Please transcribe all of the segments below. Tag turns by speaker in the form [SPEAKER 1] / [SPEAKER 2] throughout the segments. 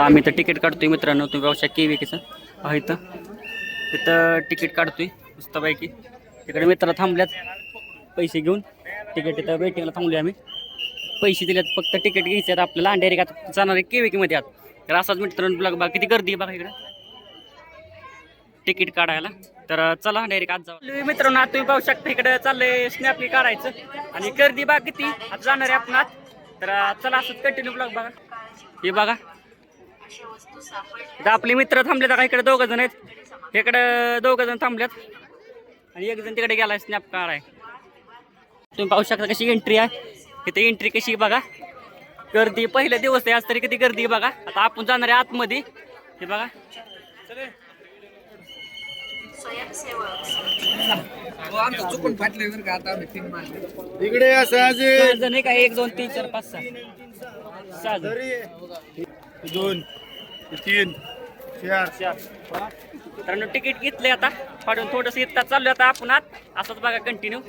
[SPEAKER 1] आता आम्ही तर तिकीट काढतोय मित्रांनो. तुम्ही व्यवसाय के के कसं आहे इथं. तिथं तिकीट काढतोय मस्तपैकी. तिकडे मित्र थांबल्यात. पैसे घेऊन तिकीट इथं वेटिंगला थांबलो आम्ही. पैसे दिल्यात फक्त तिकीट घ्यायचे आहेत आपल्याला. आणि डायरेक्ट जाणार आहे के मध्ये आत तर असाच मित्रांनो ब्लॉग बघा. किती गर्दी आहे बघा इकडे. तिकीट काढायला. तर चला डायरेक्ट आज जाऊ. मित्रांनो. आता तुम्ही पाहू शकता इकडे चाललंय स्नॅपी काढायचं. आणि गर्दी बघा किती. आज जाणार आहे आपण तर चला असंच कंटिन्यू ब्लॉग बघा. हे बघा. इथं आपले मित्र थांबलेत का इकडे दोघं जण आहेत. इकडे दोघं जण थांबल्यात आणि एक जण तिकडे गेलाय स्नॅप काढाय तुम्ही पाहू शकता कशी एंट्री आहे. इथे एंट्री कशी आहे बघा. गर्दी पहिला दिवस आहे आज तरी किती गर्दी आहे बघा. आता आपण जाणार आहे आतमध्ये. हे बघा.
[SPEAKER 2] आता
[SPEAKER 3] इकडे
[SPEAKER 1] जण आहे का? एक दोन तीन चार पाच सहा. सहा
[SPEAKER 3] दोन तीन चार.
[SPEAKER 1] चार तर तिकीट घेतलंय आता. फाडून थोडस इतका चाललोय आता आपण आत. असंच बघा कंटिन्यू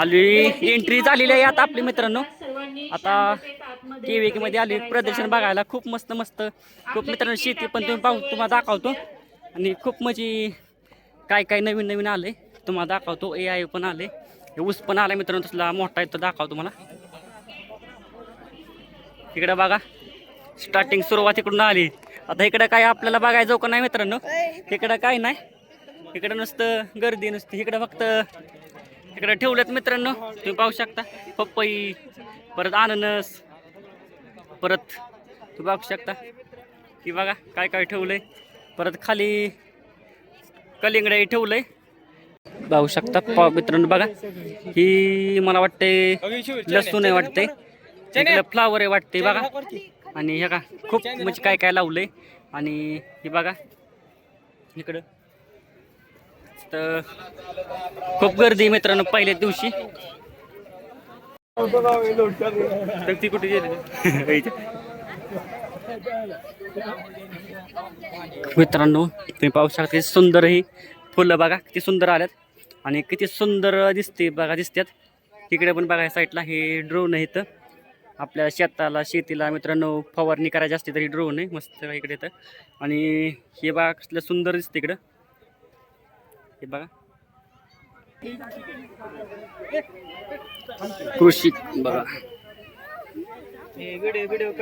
[SPEAKER 1] आली एंट्री झालेली आहे आता आपली मित्रांनो. आता टी मध्ये आली प्रदर्शन बघायला खूप मस्त मस्त. खूप मित्रांनो शेती पण तुम्ही पाहू तुम्हाला दाखवतो. आणि खूप म्हणजे काय काय नवीन नवीन आले तुम्हाला दाखवतो. ए आय पण आले हे ऊस पण आला मित्रांनो तसला मोठा आहे तो दाखवतो मला इकडे बघा. स्टार्टिंग सुरुवात इकडून आली. आता इकडं काय आपल्याला बघायचं का नाही मित्रांनो? इकडं काय नाही. इकडं नुसतं गर्दी नुसती. इकडं फक्त इकडं ठेवलेत मित्रांनो. तुम्ही पाहू शकता. पपई परत अननस परत तुम्ही पाहू शकता. की बघा काय काय ठेवलंय. परत खाली कलिंगडाही ठेवलंय. पाहू शकता. पा मित्रांनो बघा. ही मला वाटते लसूण आहे वाटते फ्लावर आहे वाटते बघा. आणि हे का खूप म्हणजे काय काय लावलंय. आणि हे बघा इकडं. तर खूप गर्दी आहे मित्रांनो पहिल्याच दिवशी. तर ती कुठे गेली? मित्रांनो तुम्ही पाहू शकता किती सुंदर ही फुलं बघा किती सुंदर आल्यात. आणि किती सुंदर दिसते बघा दिसतात तिकडे पण बघा साईडला हे ड्रोन आहे इथं आपल्या शेताला शेतीला मित्रांनो फवारणी करायची असते तरी ड्रोन आहे मस्त इकडे इथं आणि हे बघा कसलं सुंदर दिसते इकडं. हे बघा. कृषी बघा.
[SPEAKER 3] व्हिडिओ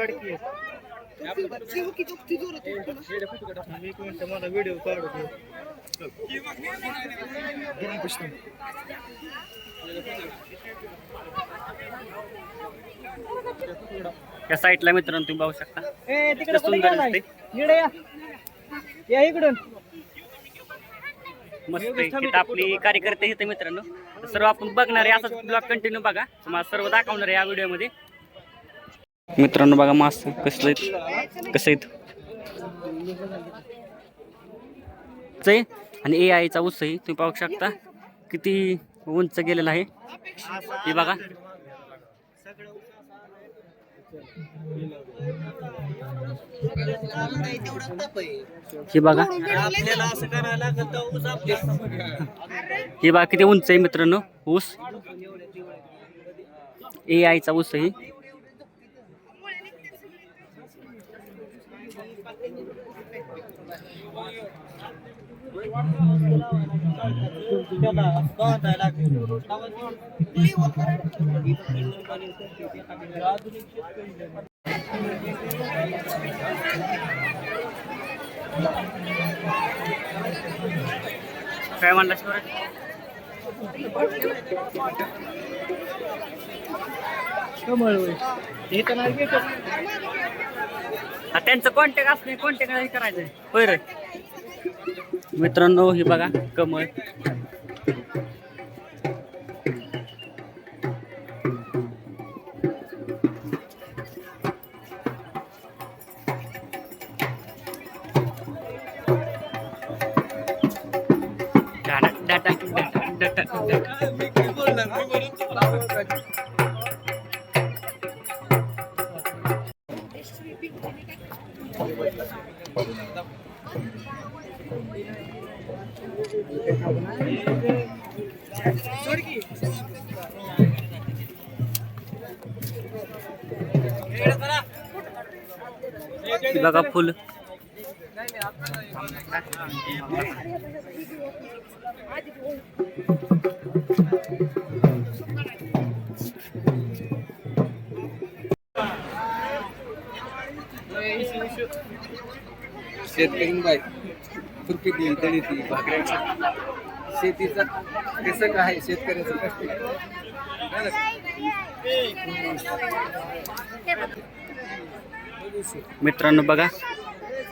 [SPEAKER 1] या साईडला मित्रांनो तुम्ही पाहू शकता. सुंदर दिसते
[SPEAKER 3] या. या इकडून.
[SPEAKER 1] मस्त आपली कार्यकर्ते इथे मित्रांनो. तर सर्व आपण बघणार आहे असाच ब्लॉग कंटिन्यू बघा. तुम्हाला सर्व दाखवणार आहे या व्हिडिओमध्ये. मित्रांनो बघा मास कसलं कसं चे आणि ए आयचा उत्सही तुम्ही पाहू शकता. किती उंच गेलेला आहे. हे बघा. हे बघा. हे बघा किती उंच आहे मित्रांनो ऊस? ए आयचा ऊस आहे. काय म्हणला
[SPEAKER 3] कमळ हे तर नाही
[SPEAKER 1] त्यांचं कॉन्टॅक्ट असले कॉन्टॅक्ट करायचं बरं मित्रांनो हे बघा कमळ. बघा फुल.
[SPEAKER 2] शेतकरी बाई तुरपी दिली तरी ती भाकऱ्याची शेतीचा कसं काय शेतकऱ्याचं कष्ट?
[SPEAKER 1] मित्रांनो बघा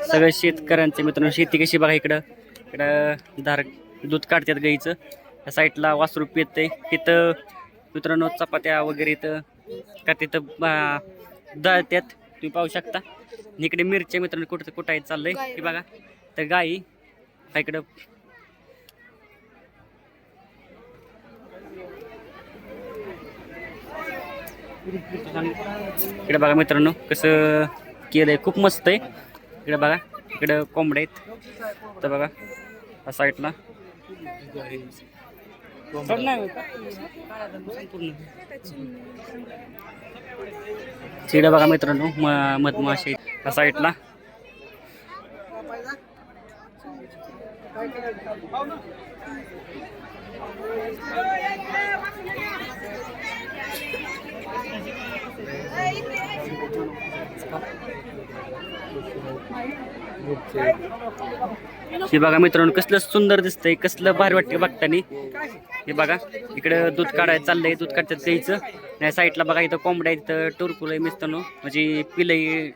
[SPEAKER 1] सगळ्या शेतकऱ्यांचे मित्रांनो शेती कशी बघा इकडं. इकडं धार दूध काढतात गाईचं. त्या साईडला वासरू आहे तिथं मित्रांनो चपात्या वगैरे इथं का तिथं बा- दळत्यात. तुम्ही पाहू शकता. इकडे मिरच्या मित्रांनो कुठं कुठं आहे चाललंय. हे बघा तर गाई इकडं इकडे बघा मित्रांनो कसं केलं आहे खूप मस्त आहे. इकडे बघा इकडे कोंबड्या आहेत. तर बघा या साईडला. तिकडे बघा मित्रांनो म- मधमाशी आहेत. साईडला. हे बघा मित्रांनो कसलं सुंदर दिसतंय कसलं भारी वाटतं बघतानी. हे बघा इकडं दूध काढायचं चाललंय दूध काढतात गाईचं या साईडला बघा इथं कोंबड्या इथं टोरकुल आहे मिसतानो. म्हणजे पिलंही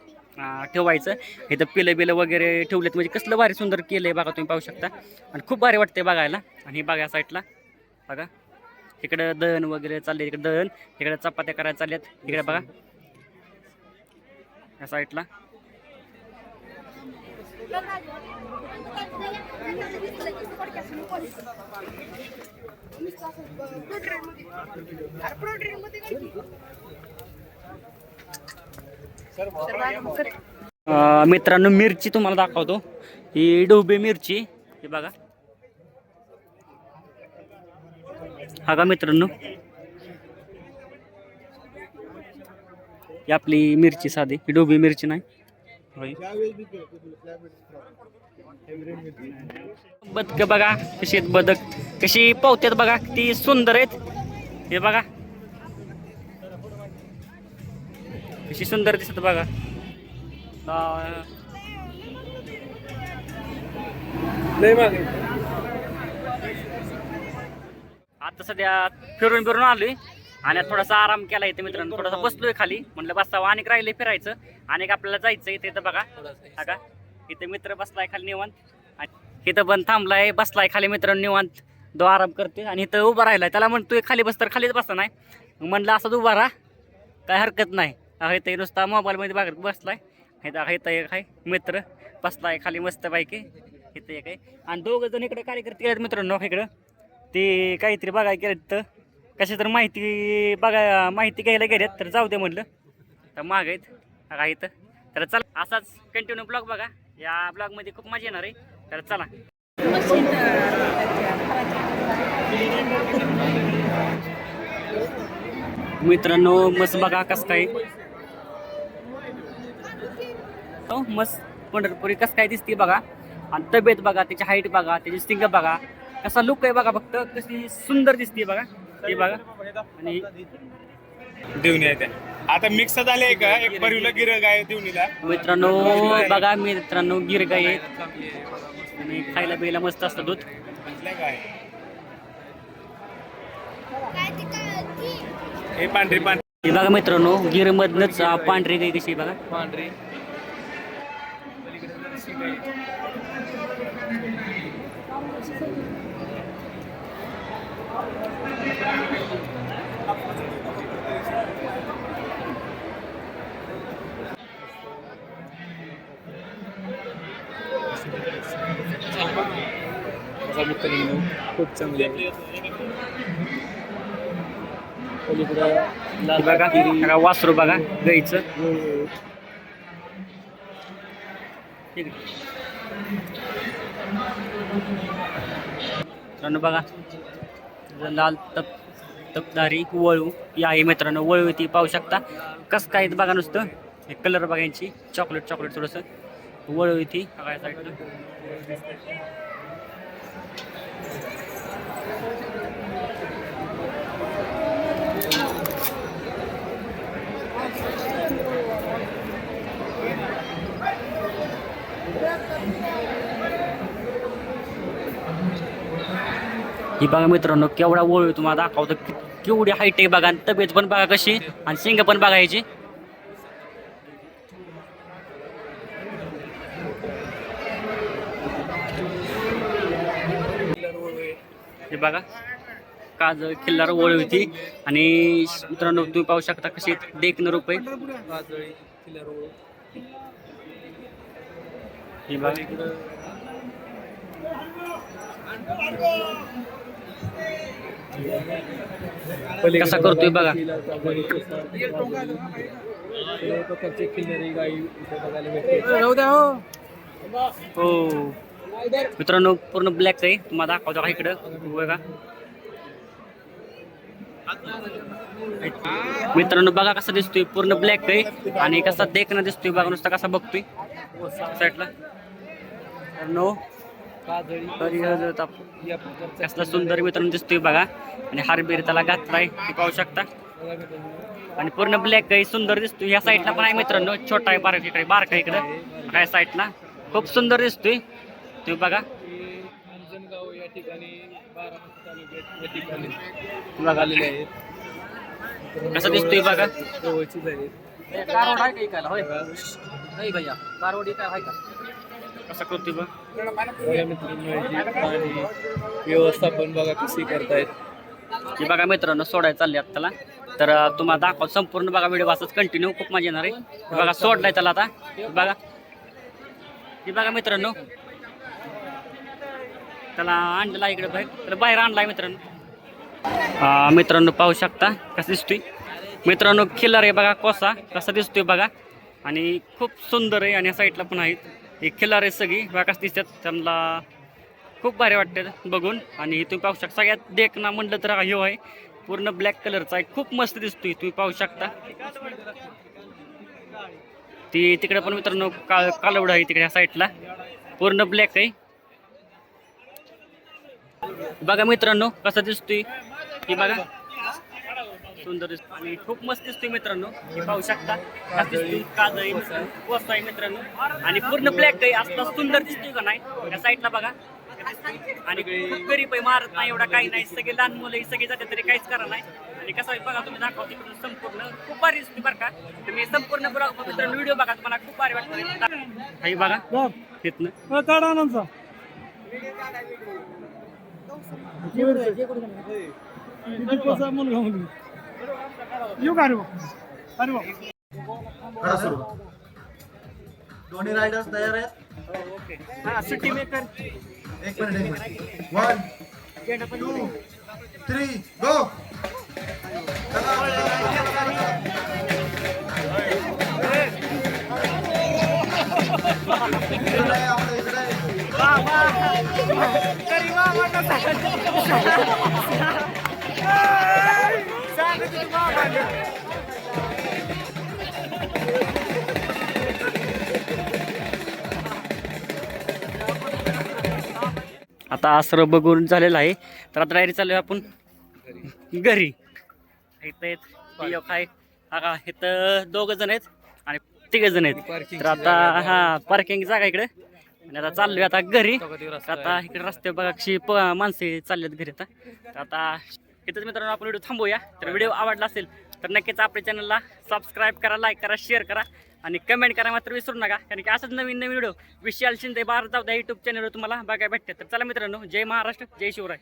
[SPEAKER 1] ठेवायचं. इथं पिलं बिलं वगैरे ठेवलेत. म्हणजे कसलं भारी सुंदर केलंय बघा तुम्ही पाहू शकता. आणि खूप भारी वाटतंय बघायला. आणि हे बघा या साईडला. बघा. इकडं दहन वगैरे चालले इकडे दहन इकडे चपात्या करायला चालल्यात. इकडे बघा. या साईडला. मित्रांनो मिरची तुम्हाला दाखवतो. ही डोबे मिरची. हे बघा. हा का मित्रांनो? ही आपली मिरची साधी ही डोबी मिरची नाही? बदक बघा कशी आहेत बदक. कशी पावत्यात बघा ती सुंदर आहेत. हे बघा. कशी सुंदर दिसत बघा. नाही
[SPEAKER 3] लय मागे.
[SPEAKER 1] आता सध्या फिरून फिरून आलोय. आणि थोडासा आराम केला इथे मित्रांनो. थोडासा बसलोय खाली. म्हणलं बसावं आणि राहिले फिरायचं. आणि आपल्याला जायचं इथे इथं बघा. हा का? इथे मित्र बसलाय खाली निवांत. इथं पण थांबलाय बसलाय खाली मित्रांनो निवांत. दो आराम करते आणि इथं उभा राहिलाय. त्याला म्हणतोय खाली बस तर खालीच बसता नाही. म्हणलं असंच उभा राहा. काय हरकत नाही. हा इथं नुसता मोबाईलमध्ये बघत बसलाय. इथं इथं एक आहे मित्र बसलाय खाली मस्त पैकी इथं एक आहे. आणि दोघं जण इकडे कार्यकर्ते आहेत मित्रांनो इकडं. ते काहीतरी बघायला गेलेत तर कशी तर माहिती बघा माहिती घ्यायला गेल्यात तर जाऊ दे म्हटलं तर माग आहेत बघा इथं तर चला असाच कंटिन्यू ब्लॉग बघा. या ब्लॉगमध्ये खूप मजा येणार आहे. तर चला. मित्रांनो मस्त बघा कसं काय. हो मस्त. पंढरपुरी कसं काय दिसते बघा. आणि तब्येत बघा त्याची हाईट बघा त्याची स्टिंग बघा. कसा लुक आहे बघा फक्त कशी सुंदर दिसते बघा. हे बघा. आणि
[SPEAKER 3] देऊन येते. आता मिक्स झाले का? एक परिवला गिरग आहे देवणीला
[SPEAKER 1] मित्रांनो बघा मित्रांनो गिर गाय आहेत आणि खायला बियला मस्त असतं दूध.
[SPEAKER 3] काय? हे पांढरी पांढरी.
[SPEAKER 1] हे बघा मित्रांनो गिर मधनच पांढरी गाय कशी आहे बघा.
[SPEAKER 2] पांढरी.
[SPEAKER 3] खूप चांगली
[SPEAKER 1] हे बघा बघा वासरू बघा गाईचं. ठीक आहे. मित्रांनो बघा लाल तप तपदारी वळू. ही आहे मित्रांनो वळू ती पाहू शकता. कसं काय बघा नुसतं. हे कलर बघायची चॉकलेट चॉकलेट थोडंसं. वळवी ती. बघा या साईडला ही बघा मित्रांनो केवढा वळवी तुम्हाला दाखवतो. केवढी हाईट आहे बघा आणि तब्येत पण बघा कशी आणि शिंग पण बघायची. बघा. काज किल्लार ओळ होती. आणि मित्रांनो तुम्ही पाहू शकता कशी देखणं रुपये हे बघा. कसा करतोय बघा.
[SPEAKER 2] प्रकारचे किल्लारी गाई इथे बघायला भेटते
[SPEAKER 1] हो. मित्रांनो पूर्ण ब्लॅक आहे. तुम्हाला दाखवतो का इकडं. बघा. मित्रांनो बघा कसा दिसतोय. पूर्ण ब्लॅक आहे. आणि कसा देखणं दिसतोय. बघा नुसता कसा बघतोय. साईडला नो कसला सुंदर मित्रांनो दिसतोय बघा. आणि हारबीर त्याला घातलाय ते पाहू शकता. आणि पूर्ण ब्लॅक आहे. सुंदर दिसतोय. या साईडला पण आहे मित्रांनो. छोटा आहे बारक इकडे बारका इकडं. काय साईडला खूप सुंदर दिसतोय. तुम्ही बघा.
[SPEAKER 2] अंजनगाव या ठिकाणी बारामती तालुक्यात या ठिकाणी
[SPEAKER 1] बघा.
[SPEAKER 2] आलेले आहेत.
[SPEAKER 1] कसं दिसतोय बघा?
[SPEAKER 2] जवळचीच आहेत.
[SPEAKER 1] कारवड आहे का इकायला? होय. नाही भैया. कारवड काय आहे का? कसं करतोय बघ.
[SPEAKER 2] बघा मित्रांनो याची पाणी व्यवस्थापन बघा कशी करतायत.
[SPEAKER 1] हे बघा मित्रांनो सोडायला चालले आहेत त्याला. तर अं, तुम्हाला दाखव संपूर्ण बघा व्हिडिओ असंच कंटिन्यू खूप मजा येणार आहे. हे बघा सोडलाय त्याला आता. हे बघा. हे बघा मित्रांनो. त्याला आणलेला इकडे बाहेर त्याला बाहेर आणलाय मित्रांनो. मित्रांनो पाहू शकता कसं दिसतोय. मित्रांनो खिल्लार आहे बघा कोसा कसा दिसतोय बघा. आणि खूप सुंदर आहे आणि या साईडला पण आहेत. हे खिल्लार आहे सगळी बघा कसं दिसतात. त्यांना खूप भारी वाटतात बघून. आणि तुम्ही पाहू शकता सगळ्यात देखना म्हणलं तर हा ह्यो आहे. पूर्ण ब्लॅक कलरचा आहे. खूप मस्त दिसतोय तुम्ही पाहू शकता. ती तिकडे पण मित्रांनो काळ कालवड आहे तिकडे ह्या साईडला पूर्ण ब्लॅक आहे. बघा मित्रांनो कसा दिसतोय? हे बघा. सुंदर दिसतो आणि खूप मस्त दिसतोय मित्रांनो. हे पाहू शकता. कसा दिसतोय? काजळी आहे मित्रांनो. आणि पूर्ण ब्लॅक आहे. असला सुंदर दिसतोय का नाही? त्या साईडला बघा. आणि खूप गरीब आहे. मारत नाही एवढा काही नाही. सगळे लहान मुलं ही सगळे जाते तरी काहीच करा नाही. आणि कसं बघा तुम्ही दाखवा तिकडून संपूर्ण. खूप भारी दिसते बरं का. तुम्ही संपूर्ण मित्रांनो व्हिडिओ बघा. तुम्हाला खूप भारी वाटतं. बघा. तिथनं
[SPEAKER 4] दोन्ही रायडर्स तयार आहेत? एक मिनिट एक minute. One two three go
[SPEAKER 1] आता सर्व बघून झालेलं आहे. तर आता डायरी चालू आपण घरी. इथं आहेत हा इथं दोघं जण आहेत आणि तिघ जण आहेत. तर आता हा पार्किंग जागा इकडे. आणि आता चाललोय आता घरी. आता इकडे रस्ते बघा कशी प माणसे चाललेत घरी आता. तर आता इथंच मित्रांनो आपण व्हिडिओ थांबूया तर व्हिडिओ आवडला असेल तर नक्कीच आपल्या चॅनलला सबस्क्राईब करा लाईक करा शेअर करा आणि कमेंट करा मात्र विसरू नका. कारण की असंच नवीन नवीन व्हिडिओ विशाल शिंदे बार जाऊ द्या युट्यूब चॅनलवर तुम्हाला बघायला भेटते तर चला मित्रांनो जय महाराष्ट्र जय शिवराय.